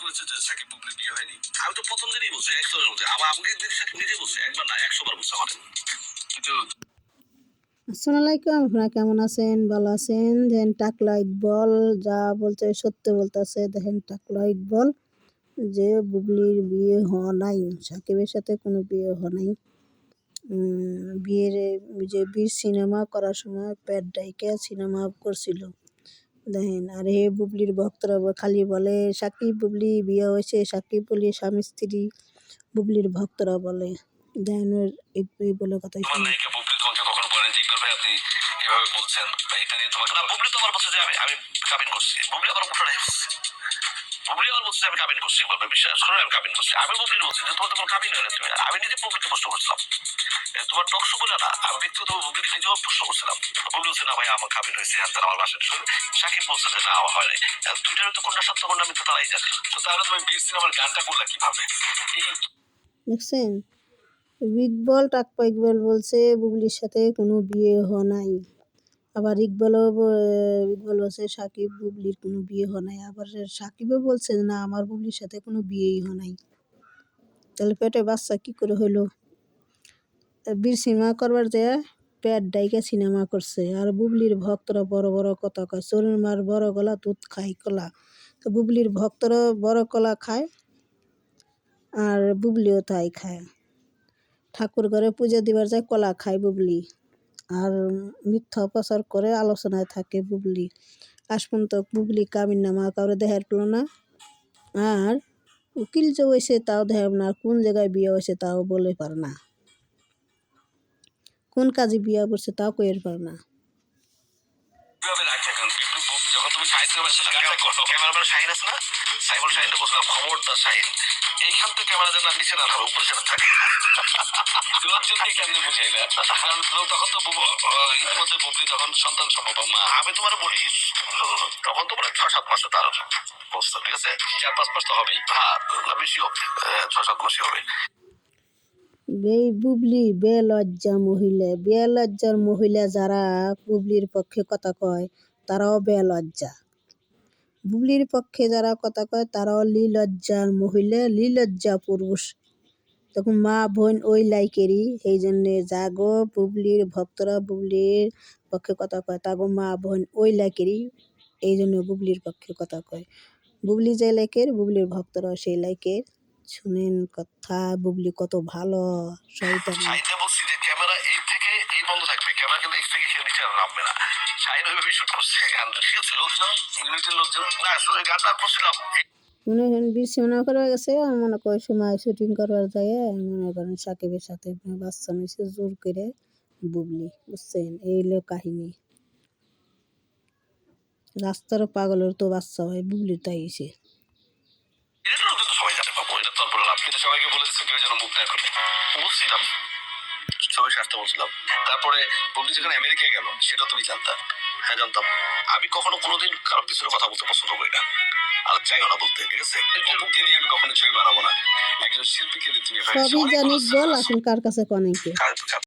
করেছে যে সাকিব বুবলি বিয়ে হয়নি। আমি তো প্রথম দিনই বলছি একশো বার বলছি আবার আমাকে দিদি সাকিব নিজে বলছে একবার না একশো বার বলছে আমার কিন্তু আসসালামু আলাইকুম আপনারা কেমন আছেন? ভালো আছেন? দেখেন টাকলা ইকবল যা বলছে সত্য বলতেছে। দেখেন টাকলা ইকবল যে বুবলির বিয়ে হওয়া নাই সাকিবের সাথে কোনো বিয়ে হওয়া নাই। উম, বিয়ের যে বীর সিনেমা করার সময় পেট ডাইকে সিনেমা করছিল। দেখেন আর হে বুবলির ভক্তরা খালি বলে সাকিব বুবলি বিয়ে হয়েছে সাকিব বুবলি স্বামী স্ত্রী বুবলির ভক্তরা বলে। দেখেন ওর এই বলে কথা বলছেন বা এটা নিয়ে তোমাকে না বুবলি তো আমার বলছে যে আমি আমি কাবিন করছি। বুবলি আমার বুবলি আমার বলছে যে আমি কাবিন করছি ভাই বিশ্বাস করে আমি কাবিন করছি। আমি বুবলির বলছি যে তোমার তোমার কাবিন হলে তুমি আমি নিজে বুবলিকে প্রশ্ন করছিলাম। তোমার টক বলে না আমি ব্যক্তিগত বুবলিকে নিজেও প্রশ্ন করছিলাম। বুবলি বলছে না ভাই আমার কাবিন হয়েছে আর তার আমার বাসায় শুনে। সাকিব বলছে যে না আমার হয় নাই। দুইটার তো কোনটা সত্য কোনটা মিথ্যা তারাই জানে। তো তাহলে তুমি বীর সিনেমার গানটা করলা কীভাবে? দেখছেন? ইকবল টাকপা ইকবল বলছে বুবলির সাথে কোনো বিয়ে হওয়া নাই। আবার ইকবালও ইকবাল বলছে সাকিব বুবলির কোনো বিয়ে হওয়া নাই। আবার সাকিবও বলছে না, আমার বুবলির সাথে কোনো বিয়েই হওয়া নাই। তাহলে পেটে বাচ্চা কি করে হইল? বীর সিনেমা করবার যে পেট ডাইকে সিনেমা করছে, আর বুবলির ভক্তরা বড় বড় কথা কয়, চোরের মার বড় গলা, দুধ খাই কলা। তো বুবলির ভক্তরা বড় কলা খায়, আর বুবলিও তাই খায়। ঠাকুর ঘরে পূজা দিবার যায় কলা খায় বুবলি। আর মিথ্যা প্রচার করে আলোচনায় থাকে বুবলি। পর্যন্ত বুবলি কামিন নামা কাউরে দেখার পেল না আর উকিল যে হয়েছে তাও দেখাব না কোন জায়গায় বিয়ে হয়েছে তাও বলে পারে না। কোন কাজে বিয়ে করছে তাও কইর পারে না। এইখান থেকে ক্যামেরা যেন নিচে না উপরে যেন থাকে। লোকজনকে কেমনি বুঝাই না কারণ তখন তো ইতিমধ্যে বুবলি তখন সন্তান সম্ভব মা। আমি তোমার বলি তখন তো মানে ছয় সাত মাসে তার অবস্থা ঠিক আছে? চার পাঁচ মাস তো হবেই। হ্যাঁ বেশি হবে ছয় সাত মাসই হবে। এই বুবলি বেলজ্জা মহিলা বেলজ্জার মহিলা যারা বুবলির পক্ষে কথা কয় তারাও বেলজ্জা বুবলির পক্ষে যারা কথা কয়, তারাও লিলজ্জার মহিলা, লীলজ্জা পুরুষ। তখন মা, বোন ওই লাইকেরই। সেই জন্যে জাগো বুবলির, ভক্তরা বুবলির পক্ষে কথা কয়, তাগো মা, বোন ওই লাইকেরই। এই জন্য বুবলির পক্ষে কথা কয়। বুবলি যে লাইকের, বুবলির ভক্তরা সেই লাইকের। শুনেন কথা, বুবলি কত ভালো ক্যামেরা এই থেকে এই বন্ধ থাকবে। ক্যামেরা কিন্তু এই থেকে সে নিচে না। শাহিন ওইভাবেই শুট করছে। গানটা ঠিক আছে? লোকজন ইউনিটের লোকজন না আসলে গানটা করছিলাম। মনে করেন বীর সিনেমা করা গেছে মনে সময় শুটিং করবার যায় মনে করেন সাকিবের সাথে বাচ্চা নিয়েছে জোর করে বুবলি বুঝছেন? এই হলো কাহিনী। রাস্তার পাগলের তো বাচ্চা হয় বুবলির তাই এসে সবাইকে বলে দিচ্ছে কেউ যেন মুখ না করে। বলছিলাম সবাই স্বার্থ বলছিলাম। তারপরে বন্ধু যেখানে আমেরিকায় গেল সেটা তুমি জানতাম হ্যাঁ জানতাম। আমি কখনো কোনোদিন কারোর পিছনে কথা বলতে পছন্দ করি না। আর চাইও না বলতে ঠিক আছে? অপুকে নিয়ে আমি কখনো ছবি বানাবো না। একজন শিল্পীকে নিয়ে তুমি সবই জানিস জানি বল এখন কার কাছে কনেকে?